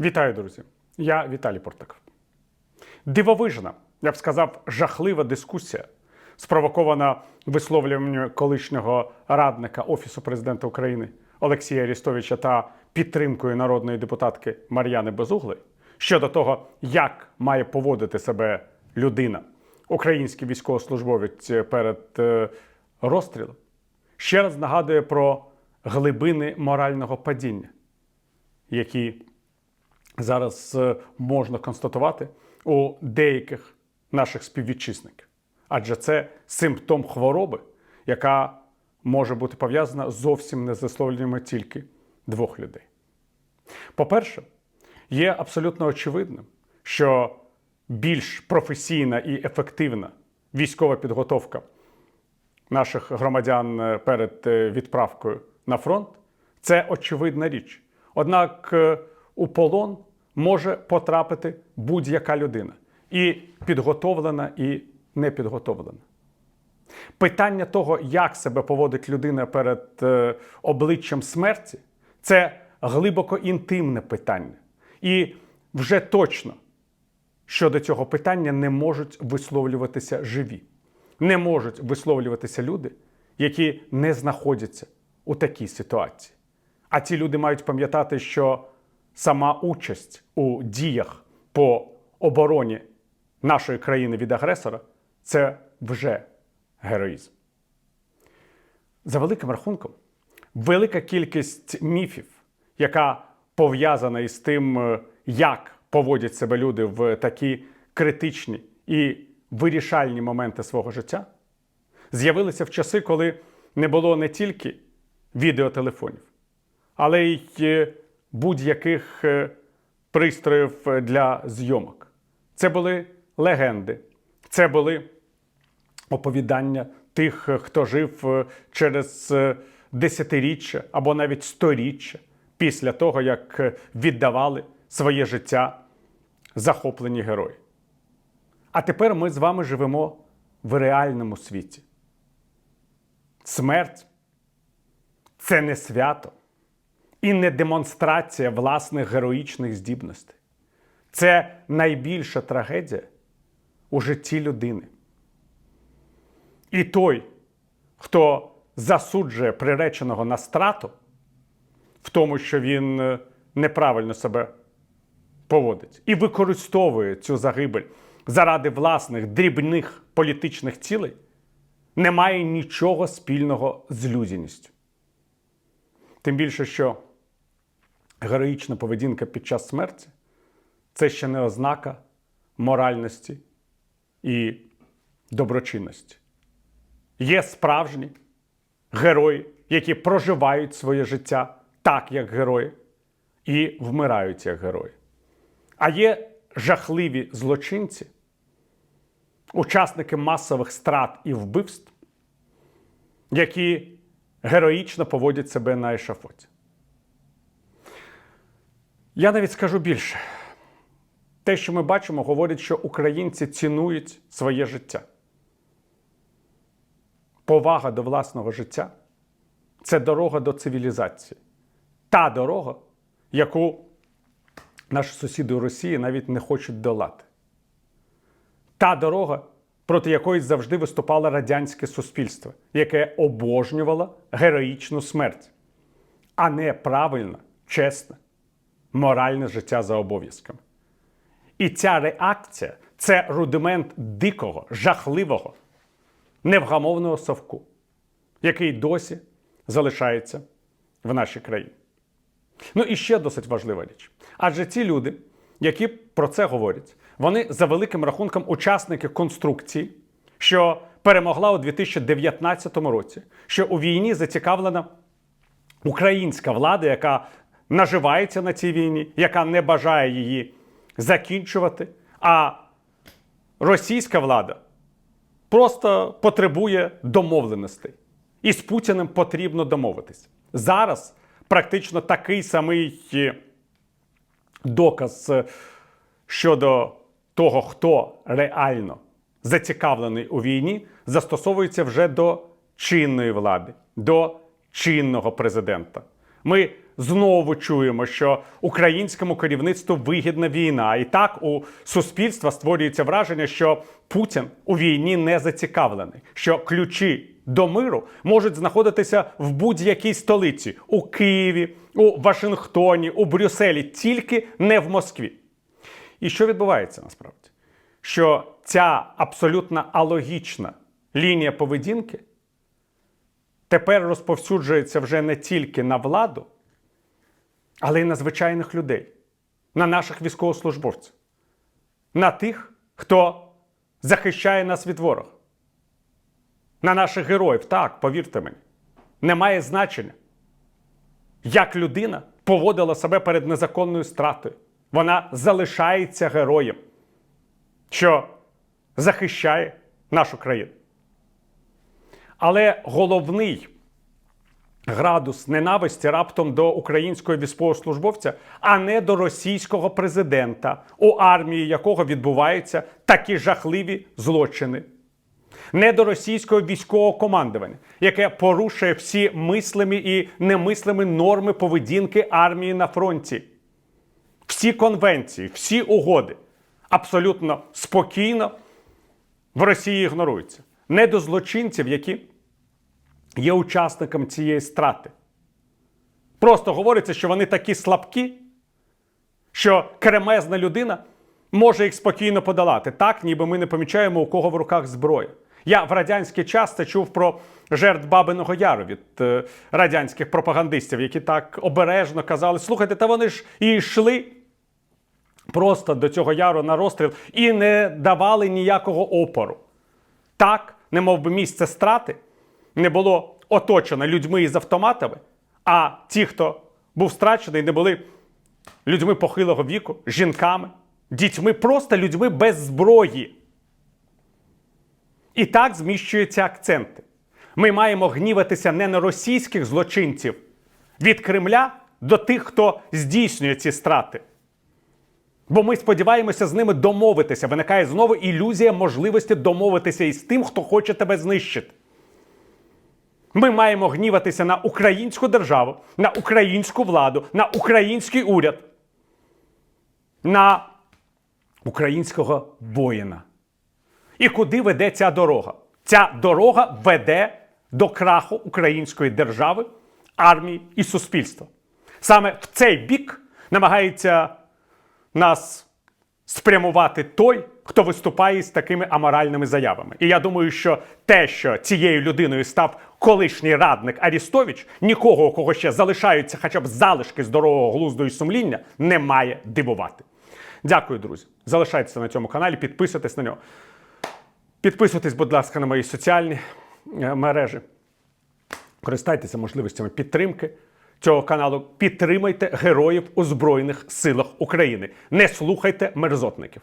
Вітаю, друзі! Я Віталій Портаков. Дивовижна, я б сказав, жахлива дискусія, спровокована висловлюванням колишнього радника Офісу президента України Олексія Арістовича та підтримкою народної депутатки Мар'яни Безуглої щодо того, як має поводити себе людина, український військовослужбовець перед е, розстрілом, ще раз нагадує про глибини морального падіння, які зараз е, можна констатувати у деяких наших співвітчизників. Адже це симптом хвороби, яка може бути пов'язана зовсім не з висловлюваннями тільки двох людей. По-перше, є абсолютно очевидним, що більш професійна і ефективна військова підготовка наших громадян е, перед е, відправкою на фронт це очевидна річ. Однак у полон може потрапити будь-яка людина, і підготовлена, і непідготовлена. Питання того, як себе поводить людина перед е, обличчям смерті, це глибоко інтимне питання. І вже точно щодо цього питання не можуть висловлюватися живі, не можуть висловлюватися люди, які не знаходяться у такій ситуації. А ці люди мають пам'ятати, що сама участь у діях по обороні нашої країни від агресора це вже героїзм. За великим рахунком, велика кількість міфів, яка пов'язана із тим, е, як поводять себе люди в такі критичні і вирішальні моменти свого життя, з'явилися в часи, коли не було не тільки відеотелефонів, але й е, будь-яких е, пристроїв е, для зйомок. Це були легенди, це були оповідання тих, е, хто жив через десятиріччя або навіть сторіччя після того, як віддавали своє життя захоплені герої. А тепер ми з вами живемо в реальному світі. Смерть це не свято і не демонстрація власних героїчних здібностей. Це найбільша трагедія у житті людини. І той, хто засуджує приреченого на страту в тому, що він е, неправильно себе поводить, і використовує цю загибель заради власних дрібних політичних цілей, не має нічого спільного з людяністю. Тим більше, що героїчна поведінка під час смерті це ще не ознака моральності і доброчинності. Є справжні герої, які проживають своє життя так, як герої, і вмирають як герої. А є жахливі злочинці, учасники масових страт і вбивств, які героїчно поводять себе на ешафоті. Я навіть скажу більше. Те, що ми бачимо, говорить, що українці цінують своє життя. Повага до власного життя це дорога до цивілізації. Та дорога, яку наші сусіди у Росії навіть не хочуть долати. Та дорога, проти якої завжди виступало радянське суспільство, яке обожнювало героїчну смерть, а не правильне, чесне, моральне життя за обов'язками. І ця реакція це рудимент дикого, жахливого, невгамовного совку, який досі залишається в нашій країні. Ну і ще досить важлива річ. Адже ці люди, які про це говорять, вони за великим рахунком учасники конструкції, що перемогла у 2019 році, що у війні зацікавлена українська влада, яка наживається на цій війні, яка не бажає її закінчувати. А російська влада просто потребує домовленостей. І з Путіним потрібно домовитись. Зараз практично такий самий е, доказ е, щодо того, хто реально зацікавлений у війні, застосовується вже до чинної влади, до чинного президента. Ми знову чуємо, що українському керівництву вигідна війна. І так у суспільства створюється враження, що Путін у війні не зацікавлений, що ключі до миру можуть знаходитися в будь-якій столиці у Києві, у Вашингтоні, у Брюсселі, тільки не в Москві. І що відбувається насправді? Що ця абсолютно алогічна лінія поведінки тепер розповсюджується вже не тільки на владу, але й на звичайних людей, на наших військовослужбовців, на тих, хто захищає нас від ворога, на наших героїв. Так, повірте мені, немає значення, як людина поводила себе перед незаконною стратою. Вона залишається героєм, що захищає нашу країну. Але головний градус ненависті раптом до українського військовослужбовця, а не до російського президента, у армії якого відбуваються такі жахливі злочини. Не до російського військового командування, яке порушує всі мислимі і немислимі норми поведінки армії на фронті. Всі конвенції, всі угоди абсолютно спокійно в Росії ігноруються. Не до злочинців, які є учасником цієї страти. Просто говориться, що вони такі слабкі, що кремезна людина може їх спокійно подолати. Так, ніби ми не помічаємо, у кого в руках зброя. Я в радянський час це чув про жертв Бабиного Яру від е, радянських пропагандистів, які так обережно казали: слухайте, та вони ж і йшли просто до цього яру на розстріл і не давали ніякого опору. Так, не мов би місце страти не було оточено людьми із автоматами, а ті, хто був страчений, не були людьми похилого віку, жінками, дітьми, просто людьми без зброї. І так зміщуються акценти. Ми маємо гніватися не на російських злочинців від Кремля до тих, хто здійснює ці страти. Бо ми сподіваємося з ними домовитися. Виникає знову ілюзія можливості домовитися із тим, хто хоче тебе знищити. Ми маємо гніватися на українську державу, на українську владу, на український уряд, на українського воїна. І куди веде ця дорога? Ця дорога веде до краху української держави, армії і суспільства. Саме в цей бік намагається нас спрямувати той, хто виступає з такими аморальними заявами. І я думаю, що те, що цією людиною став колишній радник Арістович, нікого, у кого ще залишаються хоча б залишки здорового глузду і сумління, не має дивувати. Дякую, друзі. Залишайтеся на цьому каналі, підписуйтесь на нього. Підписуйтесь, будь ласка, на мої соціальні е, мережі. Користайтеся можливостями підтримки цього каналу. Підтримайте героїв у Збройних силах України. Не слухайте мерзотників.